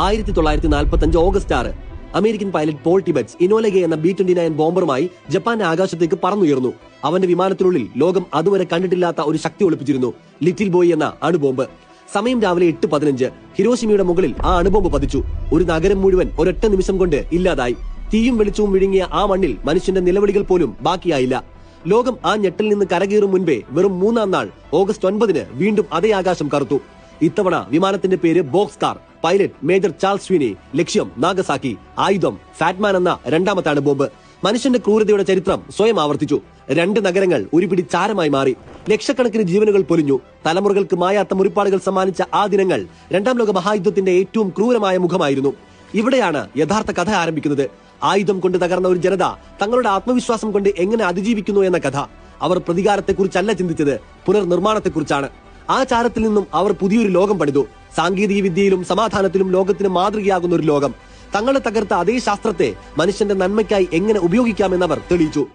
ആയിരത്തി തൊള്ളായിരത്തി നാൽപ്പത്തി അഞ്ച് ഓഗസ്റ്റ് ആറ്. American pilot Paul Tibbets Enola Gay എന്ന ബി ട്വന്റി നയൻ ബോംബറുമായി ജപ്പാന്റെ ആകാശത്തേക്ക് പറന്നുയർന്നു. അവന്റെ വിമാനത്തിനുള്ളിൽ ലോകം അതുവരെ കണ്ടിട്ടില്ലാത്ത ഒരു ശക്തി ഒളിപ്പിച്ചിരുന്നു. ലിറ്റിൽ ബോയ് എന്ന അണുബോംബ്. സമയം രാവിലെ എട്ട് പതിനഞ്ച്. ഹിരോഷിമയുടെ മുകളിൽ ആ അണുബോംബ് പതിച്ചു. ഒരു നഗരം മുഴുവൻ ഒരൊറ്റ നിമിഷം കൊണ്ട് ഇല്ലാതായി. തീയും വെളിച്ചവും വിഴുങ്ങിയ ആ മണ്ണിൽ മനുഷ്യന്റെ നിലവിളികൾ പോലും ബാക്കിയായില്ല. ലോകം ആ ഞെട്ടിൽ നിന്ന് കരകയറും മുൻപേ വെറും മൂന്നാം നാൾ ഓഗസ്റ്റ് ഒൻപതിന് വീണ്ടും അതേ ആകാശം കറുത്തു. ഇത്തവണ വിമാനത്തിന്റെ പേര് Bock's car. Pilot Major Charles Sweeney ലക്ഷ്യം നാഗസാക്കി ആയുധം ഫാറ്റ്മാൻ എന്ന രണ്ടാമത്താണ് ബോംബ്. മനുഷ്യന്റെ ക്രൂരതയുടെ ചരിത്രം സ്വയം ആവർത്തിച്ചു. രണ്ട് നഗരങ്ങൾ ഒരുപിടി ചാരമായി മാറി. ലക്ഷക്കണക്കിന് ജീവനുകൾ പൊലിഞ്ഞു. തലമുറകൾക്ക് മായാത്ത മുറിപ്പാടുകൾ സമ്മാനിച്ച ആ ദിനങ്ങൾ രണ്ടാം ലോക മഹായുദ്ധത്തിന്റെ ഏറ്റവും ക്രൂരമായ മുഖമായിരുന്നു. ഇവിടെയാണ് യഥാർത്ഥ കഥ ആരംഭിക്കുന്നത്. ആയുധം കൊണ്ട് തകർന്ന ഒരു ജനത തങ്ങളുടെ ആത്മവിശ്വാസം കൊണ്ട് എങ്ങനെ അതിജീവിക്കുന്നു എന്ന കഥ. അവർ പ്രതികാരത്തെക്കുറിച്ചല്ല ചിന്തിച്ചത് പുനർനിർമ്മാണത്തെക്കുറിച്ചാണ്. ആ ചാരത്തിൽ നിന്നും അവർ പുതിയൊരു ലോകം പണിതു. സാങ്കേതിക വിദ്യയിലും സമാധാനത്തിലും ലോകത്തിന് മാതൃകയാകുന്ന ഒരു ലോകം. തങ്ങളെ തകർത്ത അതേ ശാസ്ത്രത്തെ മനുഷ്യന്റെ നന്മയ്ക്കായി എങ്ങനെ ഉപയോഗിക്കാമെന്നവർ തെളിയിച്ചു.